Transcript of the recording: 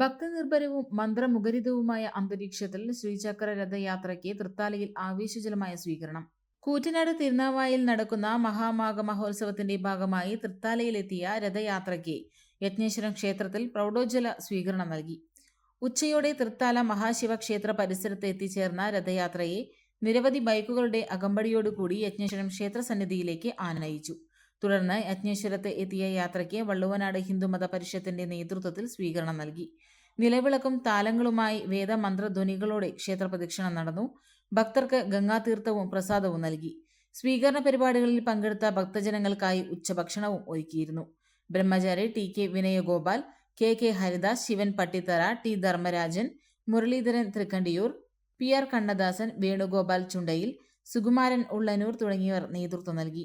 ഭക്തനിർഭരവും മന്ത്രമുഖരിതവുമായ അന്തരീക്ഷത്തിൽ ശ്രീചക്ര രഥയാത്രയ്ക്ക് തൃത്താലയിൽ ആവേശജലമായ സ്വീകരണം. കൂറ്റനാട് തിരുനാവായിൽ നടക്കുന്ന മഹാമാഘ മഹോത്സവത്തിന്റെ ഭാഗമായി തൃത്താലയിലെത്തിയ രഥയാത്രയ്ക്ക് യജ്ഞേശ്വരം ക്ഷേത്രത്തിൽ പ്രൗഢോജ്വല സ്വീകരണം നൽകി. ഉച്ചയോടെ തൃത്താല മഹാശിവക്ഷേത്ര പരിസരത്ത് എത്തിച്ചേർന്ന രഥയാത്രയെ നിരവധി ബൈക്കുകളുടെ അകമ്പടിയോടുകൂടി യജ്ഞേശ്വരം ക്ഷേത്രസന്നിധിയിലേക്ക് ആനയിച്ചു. തുടർന്ന് യജ്ഞേശ്വരത്ത് എത്തിയ യാത്രയ്ക്ക് വള്ളുവനാട് ഹിന്ദുമത പരിഷത്തിന്റെ നേതൃത്വത്തിൽ സ്വീകരണം നൽകി. നിലവിളക്കും താലങ്ങളുമായി വേദമന്ത്രധ്വനികളോടെ ക്ഷേത്രപ്രദക്ഷിണം നടന്നു. ഭക്തർക്ക് ഗംഗാതീർത്ഥവും പ്രസാദവും നൽകി. സ്വീകരണ പരിപാടികളിൽ പങ്കെടുത്ത ഭക്തജനങ്ങൾക്കായി ഉച്ചഭക്ഷണവും ഒരുക്കിയിരുന്നു. Brahmachari T K Vinayagopal K K Haridas Sivan Pattithara T Dharmarajan Muraleedharan Thrikkandiyur P R Kannadasan Venugopal Chundayil Sukumaran Ullanur തുടങ്ങിയവർ നേതൃത്വം നൽകി.